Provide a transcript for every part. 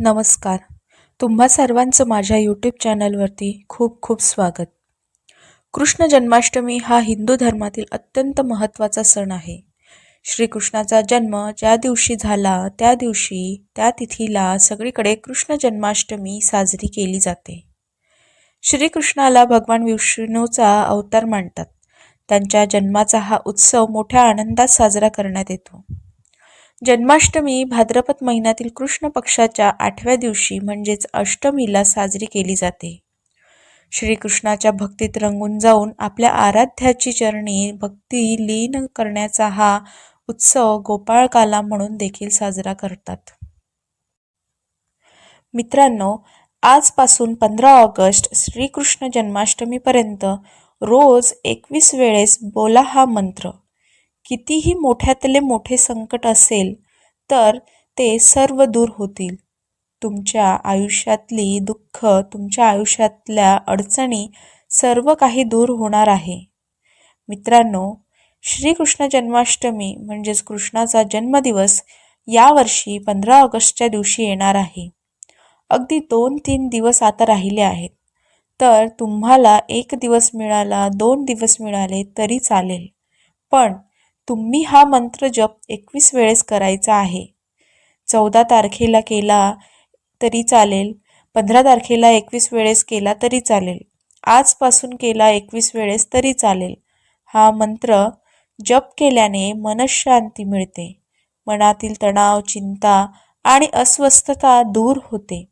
नमस्कार. तुम्हा सर्वांचं माझ्या यूट्यूब चॅनलवरती खूप खूप स्वागत. कृष्ण जन्माष्टमी हा हिंदू धर्मातील अत्यंत महत्त्वाचा सण आहे. श्रीकृष्णाचा जन्म ज्या दिवशी झाला त्या दिवशी त्या तिथीला सगळीकडे कृष्ण जन्माष्टमी साजरी केली जाते. श्रीकृष्णाला भगवान विष्णूचा अवतार मानतात. त्यांच्या जन्माचा हा उत्सव मोठ्या आनंदात साजरा करण्यात येतो. जन्माष्टमी भाद्रपद महिन्यातील कृष्ण पक्षाच्या आठव्या दिवशी म्हणजेच अष्टमीला साजरी केली जाते. श्रीकृष्णाच्या भक्तीत रंगून जाऊन आपल्या आराध्याची चरणी भक्ती लीन करण्याचा हा उत्सव गोपाळकाला म्हणून देखील साजरा करतात. मित्रांनो आजपासून पंधरा ऑगस्ट श्रीकृष्ण जन्माष्टमीपर्यंत रोज एकवीस वेळेस बोला हा मंत्र. कितीही मोठ्यातले मोठे संकट असेल तर ते सर्व दूर होतील. तुमच्या आयुष्यातली दुःख तुमच्या आयुष्यातल्या अडचणी सर्व काही दूर होणार आहे. मित्रांनो श्रीकृष्ण जन्माष्टमी म्हणजेच कृष्णाचा जन्मदिवस यावर्षी पंधरा ऑगस्टच्या दिवशी येणार आहे. अगदी दोन तीन दिवस आता राहिले आहेत. तर तुम्हाला एक दिवस मिळाला दोन दिवस मिळाले तरी चालेल. पण तुम्ही हा मंत्र जप एकवीस वेळेस करायचा आहे. चौदा तारखेला केला तरी चालेल. पंधरा तारखेला एकवीस वेळेस केला तरी चालेल. आजपासून केला एकवीस वेळेस तरी चालेल. हा मंत्र जप केल्याने मनशांती मिळते. मनातील तणाव चिंता आणि अस्वस्थता दूर होते.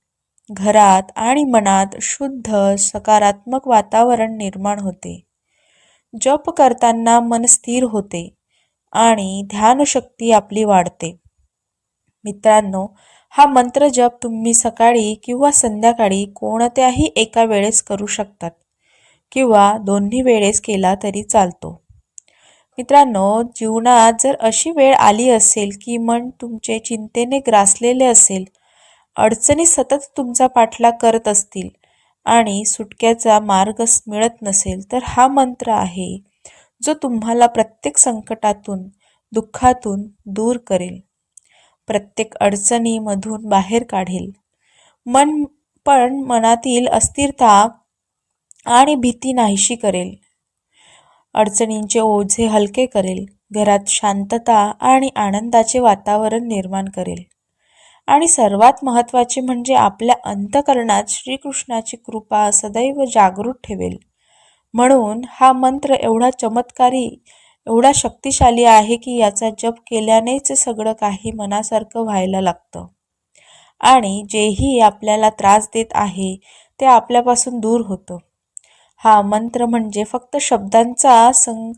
घरात आणि मनात शुद्ध सकारात्मक वातावरण निर्माण होते. जप करताना मन स्थिर होते. आणि ध्यानशक्ती आपली वाढते. मित्रांनो हा मंत्र जप तुम्ही सकाळी किंवा संध्याकाळी कोणत्याही एका वेळेस करू शकतात किंवा दोन्ही वेळेस केला तरी चालतो. मित्रांनो जीवनात जर अशी वेळ आली असेल की मन तुमचे चिंतेने ग्रासलेले असेल अडचणी सतत तुमचा पाठलाग करत असतील आणि सुटक्याचा मार्ग मिळत नसेल तर हा मंत्र आहे जो तुम्हाला प्रत्येक संकटातून दुःखातून दूर करेल. प्रत्येक अडचणीमधून बाहेर काढेल. मन पण मनातील अस्थिरता आणि भीती नाहीशी करेल. अडचणींचे ओझे हलके करेल. घरात शांतता आणि आनंदाचे वातावरण निर्माण करेल. आणि सर्वात महत्त्वाचे म्हणजे आपल्या अंतकरणात श्रीकृष्णाची कृपा सदैव जागृत ठेवेल. म्हणून हा मंत्र एवढा चमत्कारी एवढा शक्तिशाली आहे की याचा जप केल्यानेच सगळं काही मनासारखं व्हायला लागतं. आणि जेही आपल्याला त्रास देत आहे ते आपल्यापासून दूर होतं. हा मंत्र म्हणजे फक्त शब्दांचा संग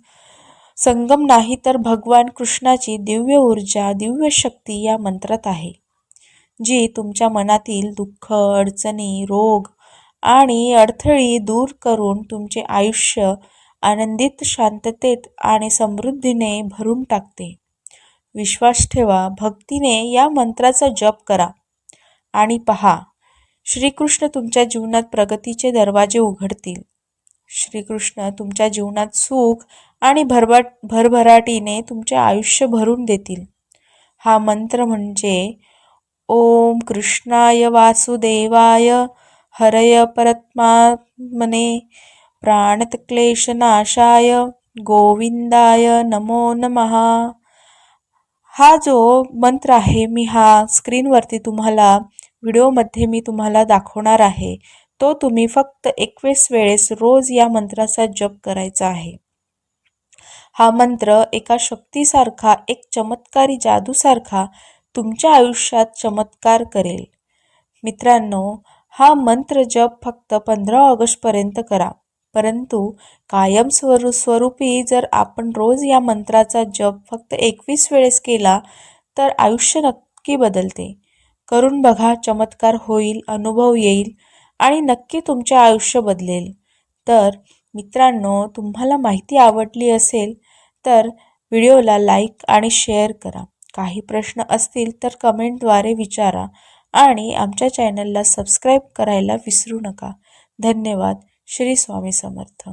संगम नाही तर भगवान कृष्णाची दिव्य ऊर्जा दिव्य शक्ती या मंत्रात आहे. जी तुमच्या मनातील दुःख अडचणी रोग आणि अडथळी दूर करून तुमचे आयुष्य आनंदित शांततेत आणि समृद्धीने भरून टाकते. विश्वास ठेवा भक्तीने या मंत्राचा जप करा. आणि पहा श्रीकृष्ण तुमच्या जीवनात प्रगतीचे दरवाजे उघडतील. श्रीकृष्ण तुमच्या जीवनात सुख आणि भरभाट भरभराटीने तुमचे आयुष्य भरून देतील. हा मंत्र म्हणजे ओम कृष्णाय वासुदेवाय हरय परत्मात्मने प्राणतक्लेशनाशाय गोविंदाय नमो नमहा हा जो मंत्र आहे मी हा स्क्रीनवरती तुम्हाला व्हिडिओमध्ये मी तुम्हाला दाखवणार आहे. तो तुम्ही फक्त एकवीस वेळेस रोज या मंत्राचा जप करायचा आहे. हा मंत्र एका शक्तीसारखा एक चमत्कारी जादूसारखा तुमच्या आयुष्यात चमत्कार करेल. मित्रांनो हा मंत्र जप फक्त पंधरा ऑगस्टपर्यंत करा. परंतु कायम स्वरू स्वरूपी जर आपण रोज या मंत्राचा जप फक्त एकवीस वेळेस केला तर आयुष्य नक्की बदलते. करून बघा चमत्कार होईल अनुभव येईल आणि नक्की तुमचे आयुष्य बदलेल. तर मित्रांनो तुम्हाला माहिती आवडली असेल तर व्हिडिओला लाईक आणि शेअर करा. काही प्रश्न असतील तर कमेंटद्वारे विचारा. आणि आमच्या चॅनलला सबस्क्राईब करायला विसरू नका. धन्यवाद. श्री स्वामी समर्थ.